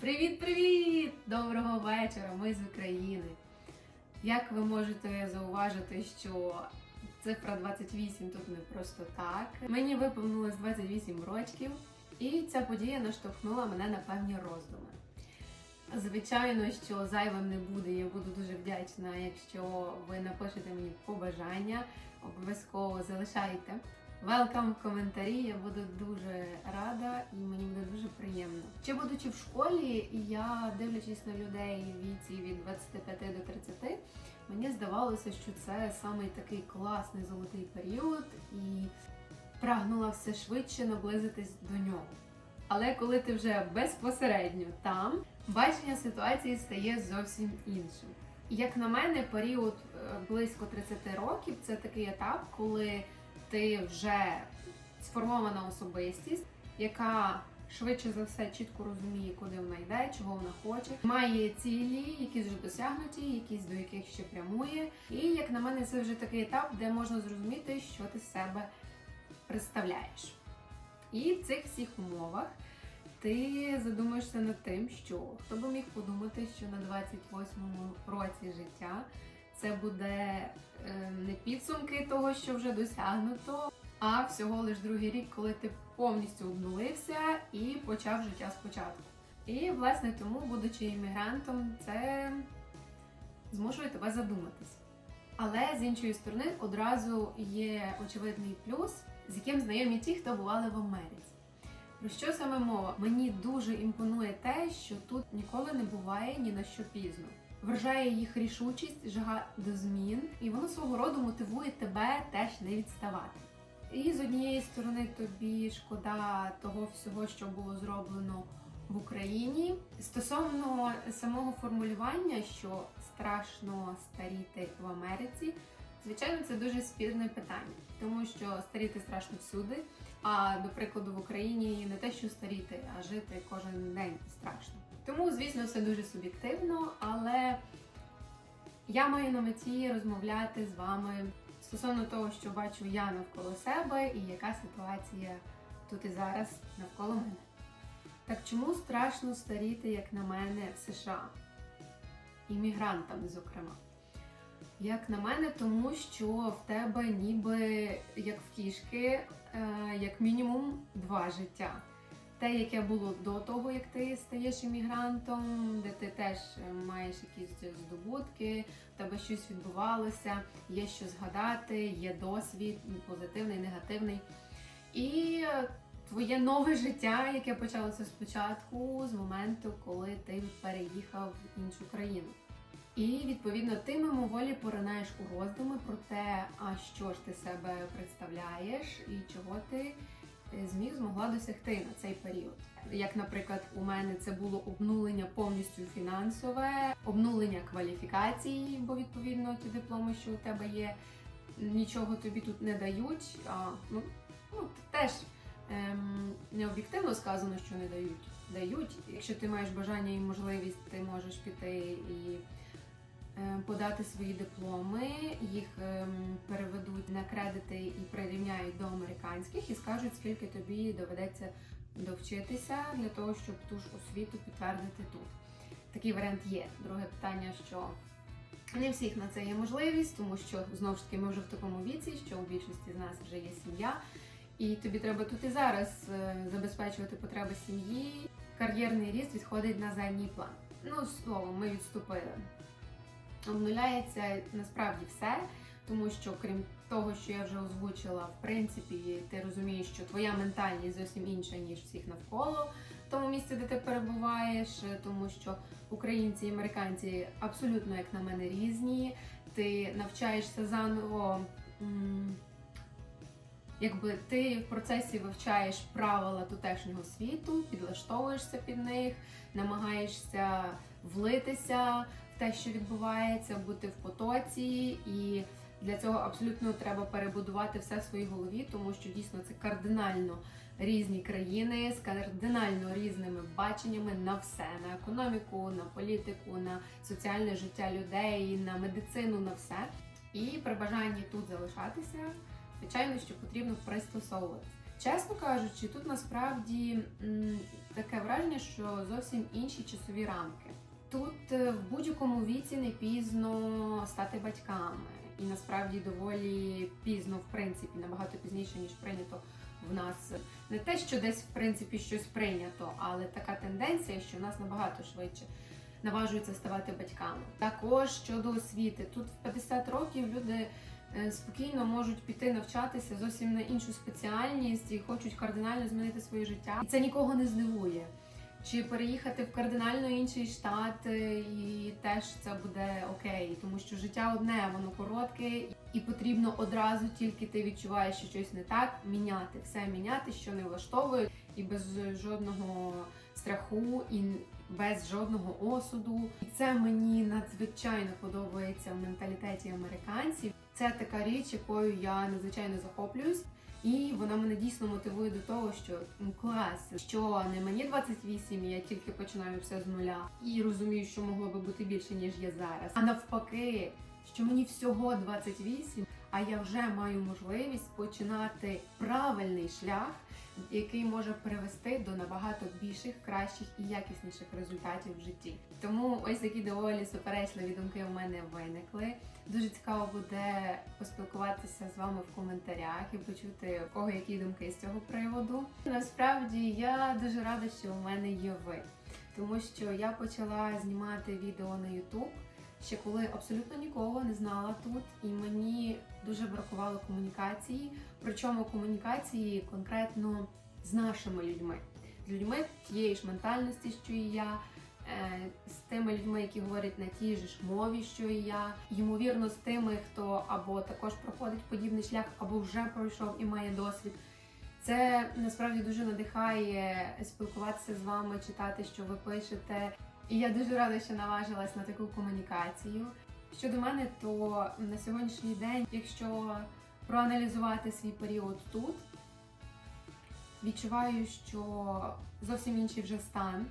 Привіт-привіт! Доброго вечора! Ми з України. Як ви можете зауважити, що цифра 28 тут не просто так. Мені виповнилось 28 років, і ця подія наштовхнула мене на певні роздуми. Звичайно, що зайвим не буде. Я буду дуже вдячна, якщо ви напишете мені побажання. Обов'язково залишайте. Велкам в коментарі, я буду дуже рада і мені буде дуже приємно. Ще будучи в школі, я дивлячись на людей в віці від 25 до 30, мені здавалося, що це самий такий класний золотий період, і прагнула все швидше наблизитись до нього. Але коли ти вже безпосередньо там, бачення ситуації стає зовсім іншим. Як на мене, період е, близько 30 років це такий етап, коли ти вже сформована особистість, яка швидше за все чітко розуміє, куди вона йде, чого вона хоче, має цілі, якісь вже досягнуті, якісь до яких ще прямує. І як на мене, це вже такий етап, де можна зрозуміти, що ти з себе представляєш. І в цих всіх умовах ти задумаєшся над тим, що хто би міг подумати, що на 28-му році життя це буде е, не підсумки того, що вже досягнуто, а всього лиш другий рік, коли ти повністю обнулився і почав життя спочатку. І власне тому, будучи іммігрантом, це змушує тебе задуматись. Але з іншої сторони, одразу є очевидний плюс, з яким знайомі ті, хто бували в Америці. Про що саме мова? Мені дуже імпонує те, що тут ніколи не буває ні на що пізно. Вражає їх рішучість, жага до змін, і воно свого роду мотивує тебе теж не відставати. І з однієї сторони тобі шкода того всього, що було зроблено в Україні. Стосовно самого формулювання, що страшно старіти в Америці, звичайно, це дуже спірне питання, тому що старіти страшно всюди. А до прикладу, в Україні не те, що старіти, а жити кожен день страшно. Тому, звісно, все дуже суб'єктивно, але я маю на меті розмовляти з вами стосовно того, що бачу я навколо себе і яка ситуація тут і зараз навколо мене. Так чому страшно старіти, як на мене, в США? Іммігрантам, зокрема. Як на мене, тому що в тебе ніби як в кішки, е, як мінімум два життя. Те, яке було до того, як ти стаєш іммігрантом, де ти теж е, маєш якісь здобутки, в тебе щось відбувалося, є що згадати, є досвід позитивний, негативний. І е, твоє нове життя, яке почалося спочатку, з моменту, коли ти переїхав в іншу країну. І відповідно ти мимоволі поринаєш у роздуми про те, а що ж ти себе представляєш і чого ти е, зміг змогла досягти на цей період. Як, наприклад, у мене це було обнулення повністю фінансове, обнулення кваліфікацій, бо відповідно ті дипломи, що у тебе є, нічого тобі тут не дають. А ну, ну теж ем, не об'єктивно сказано, що не дають. Дають. Якщо ти маєш бажання і можливість, ти можеш піти і е, подати свої дипломи, їх ем, переведуть на кредити і прирівняють до американських і скажуть, скільки тобі доведеться довчитися для того, щоб ту ж освіту підтвердити тут. Такий варіант є. Друге питання, що не всіх на це є можливість, тому що знову ж таки ми вже в такому віці, що у більшості з нас вже є сім'я, і тобі треба тут і зараз е, забезпечувати потреби сім'ї. Кар'єрний ріст відходить на задній план. Ну, словом, ми відступили. Обнуляється насправді все, тому що крім того, що я вже озвучила, в принципі, ти розумієш, що твоя ментальність зовсім інша, ніж всіх навколо в тому місці, де ти перебуваєш, тому що українці і американці абсолютно, як на мене, різні. Ти навчаєшся заново. Якби ти в процесі вивчаєш правила тутешнього світу, підлаштовуєшся під них, намагаєшся влитися те, що відбувається, бути в потоці, і для цього абсолютно треба перебудувати все в своїй голові, тому що дійсно це кардинально різні країни з кардинально різними баченнями на все: на економіку, на політику, на соціальне життя людей, на медицину, на все. І при бажанні тут залишатися, звичайно, що потрібно пристосовуватися. Чесно кажучи, тут насправді м, таке враження, що зовсім інші часові рамки. Тут е, в будь-якому віці не пізно стати батьками, і насправді доволі пізно, в принципі, набагато пізніше ніж прийнято в нас. Не те, що десь в принципі щось прийнято, але така тенденція, що в нас набагато швидше наважуються ставати батьками. Також щодо освіти, тут в 50 років люди е, спокійно можуть піти навчатися зовсім на іншу спеціальність і хочуть кардинально змінити своє життя. І це нікого не здивує. Чи переїхати в кардинально інший штат, е, і теж це буде окей, тому що життя одне, воно коротке, і потрібно одразу тільки ти відчуваєш, що щось не так, міняти все міняти, що не влаштовує, і без жодного страху, і без жодного осуду. І це мені надзвичайно подобається в менталітеті американців. Це така річ, якою я надзвичайно захоплююсь. І вона мене дійсно мотивує до того, що ну, клас, що не мені 28, і я тільки починаю все з нуля і розумію, що могло би бути більше ніж є зараз. А навпаки, що мені всього 28, а я вже маю можливість починати правильний шлях, який може привести до набагато більших, кращих і якісніших результатів в житті. Тому ось такі доволі суперечливі думки у мене виникли. Дуже цікаво буде поспілкуватися з вами в коментарях і почути у кого які думки з цього приводу. Насправді я дуже рада, що у мене є ви, тому що я почала знімати відео на YouTube ще коли абсолютно нікого не знала тут, і мені дуже бракувало комунікації. Причому комунікації конкретно з нашими людьми, з людьми тієї ж ментальності, що і я. е, З тими людьми, які говорять на тій же ж мові, що і я, ймовірно, з тими, хто або також проходить подібний шлях, або вже пройшов і має досвід. Це насправді дуже надихає спілкуватися з вами, читати, що ви пишете. І я дуже рада, що наважилась на таку комунікацію. Щодо мене, то на сьогоднішній день, якщо проаналізувати свій період тут, відчуваю, що зовсім інший вже стан.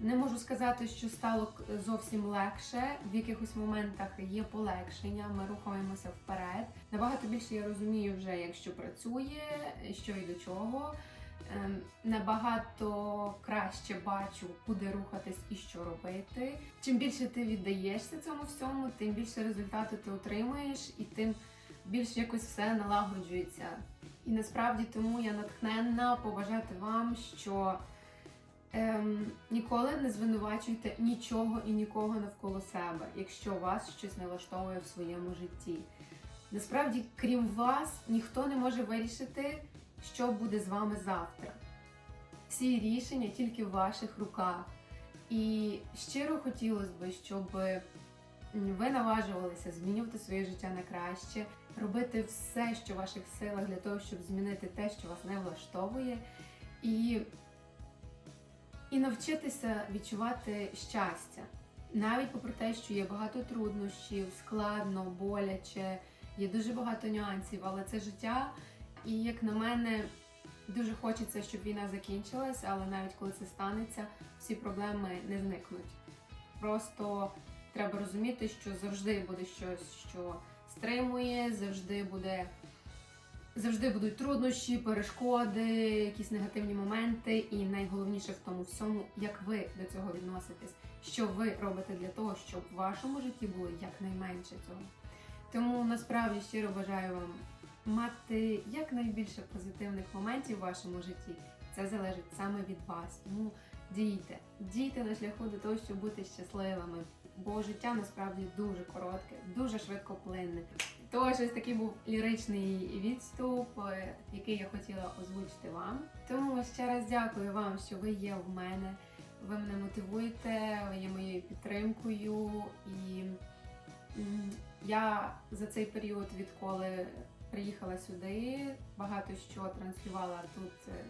Не можу сказати, що стало зовсім легше. В якихось моментах є полегшення, ми рухаємося вперед. Набагато більше я розумію вже, як працює, що і до чого. Ем, Набагато краще бачу, куди рухатись і що робити. Чим більше ти віддаєшся цьому всьому, тим більше результату ти отримуєш, і тим більше якось все налагоджується. І насправді тому я натхненна побажати вам, що ем, ніколи не звинувачуйте нічого і нікого навколо себе, якщо вас щось не влаштовує в своєму житті. Насправді, крім вас, ніхто не може вирішити, що буде з вами завтра. Всі рішення тільки в ваших руках. І щиро хотілося б, щоб ви наважувалися змінювати своє життя на краще, робити все, що в ваших силах для того, щоб змінити те, що вас не влаштовує, і, і навчитися відчувати щастя. Навіть попри те, що є багато труднощів, складно, боляче, є дуже багато нюансів, але це життя. І як на мене, дуже хочеться, щоб війна закінчилась, але навіть коли це станеться, всі проблеми не зникнуть. Просто треба розуміти, що завжди буде щось, що стримує, завжди буде. Завжди будуть труднощі, перешкоди, якісь негативні моменти, і найголовніше в тому всьому, як ви до цього відноситесь, що ви робите для того, щоб в вашому житті було якнайменше цього. Тому насправді щиро бажаю вам мати якнайбільше позитивних моментів в вашому житті. Це залежить саме від вас. Тому дійте, дійте на шляху до того, щоб бути щасливими. Бо життя насправді дуже коротке, дуже швидко плинне. Тож ось такий був ліричний відступ, е, який я хотіла озвучити вам. Тому ще раз дякую вам, що ви є в мене. Ви мене мотивуєте, ви є моєю підтримкою, і я за цей період, відколи приїхала сюди, багато що транслювала тут е,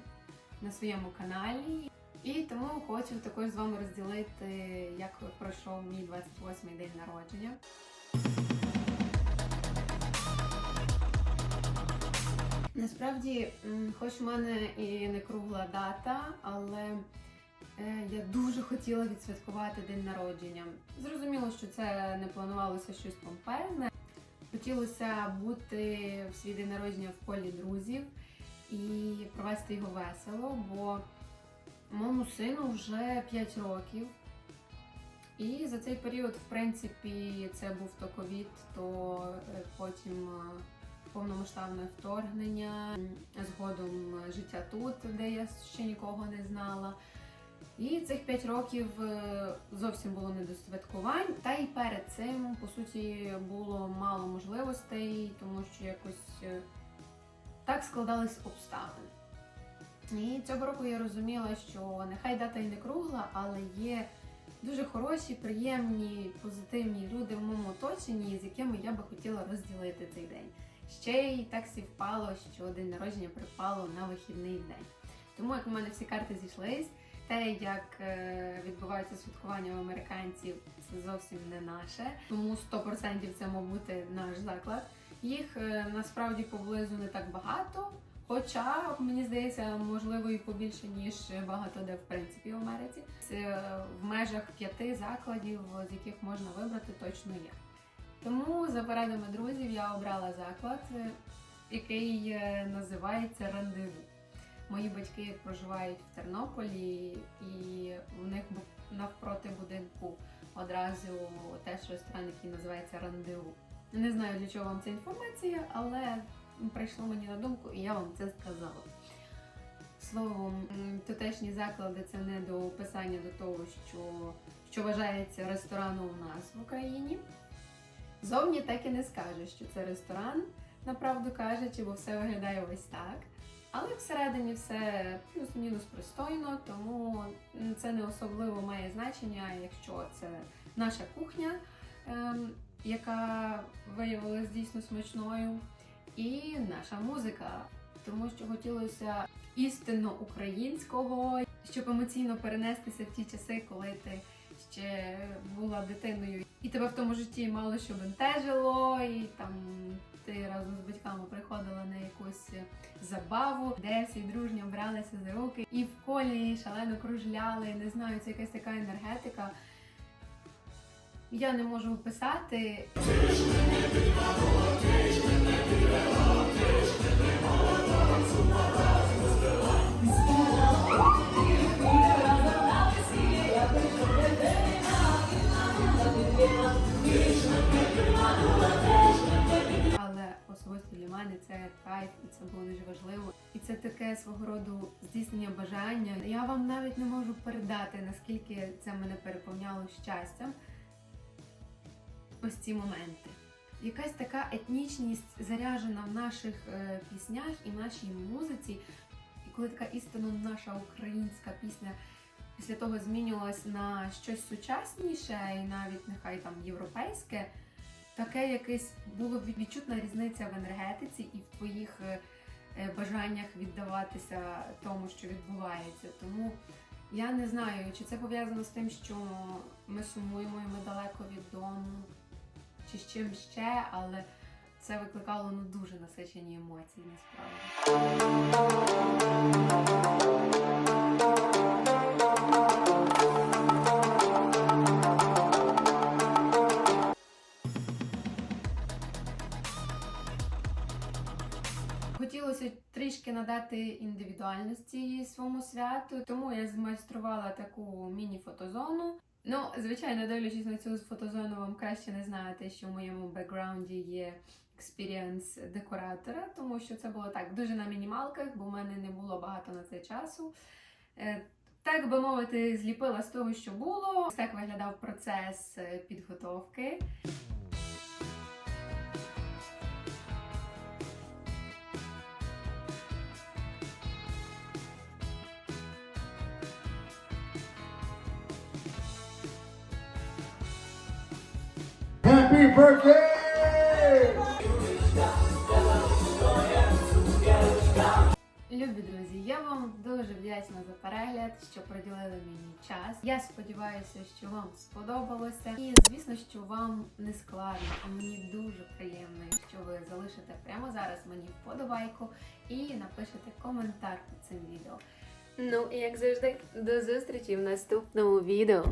на своєму каналі. І тому хочу також з вами розділити, як пройшов мій 28-й день народження. Насправді, хоч в мене і не кругла дата, але е, я дуже хотіла відсвяткувати день народження. Зрозуміло, що це не планувалося щось помпезне. Хотілося бути в свій день народження в колі друзів і провести його весело, бо Моєму сину вже 5 років. І за цей період, в принципі, це був то ковід, то е, потім е, повномасштабне вторгнення, згодом е, життя тут, де я ще нікого не знала. І цих 5 років е, зовсім було не до святкувань. Та й перед цим, по суті, було мало можливостей, тому що якось е, так складались обставини. І цього року я розуміла, що нехай дата і не кругла, але є дуже хороші, приємні, позитивні люди в моєму оточенні, з якими я би хотіла розділити цей день. Ще й так співпало, що день народження припало на вихідний день. Тому як у мене всі карти зійшлись, те, як е, відбувається святкування у американців, це зовсім не наше. Тому 100% це мав бути наш заклад. Їх е, насправді поблизу не так багато. Хоча, мені здається, можливо і побільше, ніж багато де в принципі в Америці. Це е, в межах п'яти закладів, з яких можна вибрати, точно є. Тому за порадами друзів я обрала заклад, який називається Рандеву. Мої батьки проживають в Тернополі, і в них навпроти будинку одразу теж ресторан, який називається Рандеву. Не знаю, для чого вам ця інформація, але прийшло мені на думку, і я вам це сказала. Словом, тутешні заклади це не до описання до того, що, що вважається рестораном у нас в Україні. Зовні так і не скажеш, що це ресторан, направду кажучи, бо все виглядає ось так. Але всередині все плюс-мінус пристойно, тому це не особливо має значення, якщо це наша кухня, ем, яка виявилась дійсно смачною, і наша музика, тому що хотілося істинно українського, щоб емоційно перенестися в ті часи, коли ти ще була дитиною, і тебе в тому житті мало що бентежило, і там ти разом з батьками приходила на якусь забаву, де всі дружньо бралися за руки і в колі шалено кружляли. Не знаю, це якась така енергетика. Я не можу описати. Але свого роду здійснення бажання. Я вам навіть не можу передати, наскільки це мене переповняло щастям. Ось ці моменти. Якась така етнічність заряджена в наших е, піснях і в нашій музиці. І коли така істинно наша українська пісня після того змінювалась на щось сучасніше і навіть нехай там європейське, таке якесь було відчутна різниця в енергетиці і в твоїх е, бажаннях віддаватися тому, що відбувається. Тому я не знаю, чи це пов'язано з тим, що ми сумуємо і ми далеко від дому, чи з чим ще, але це викликало ну дуже насичені емоції насправді. Трішки надати індивідуальності своєму святу, тому я змайструвала таку міні-фотозону. Ну, звичайно, дивлячись на цю фотозону, вам краще не знаєте, що в моєму бекграунді є експірієнс декоратора, тому що це було так дуже на мінімалках, бо в мене не було багато на це часу. Е, Так би мовити, зліпила з того, що було. Так виглядав процес е, підготовки. Happy birthday! Любі друзі, я вам дуже вдячна за перегляд, що приділили мені час. Я сподіваюся, що вам сподобалося. І звісно, що вам не складно, а мені дуже приємно, якщо ви залишите прямо зараз мені вподобайку і напишете коментар під цим відео. Ну і як завжди, до зустрічі в наступному відео.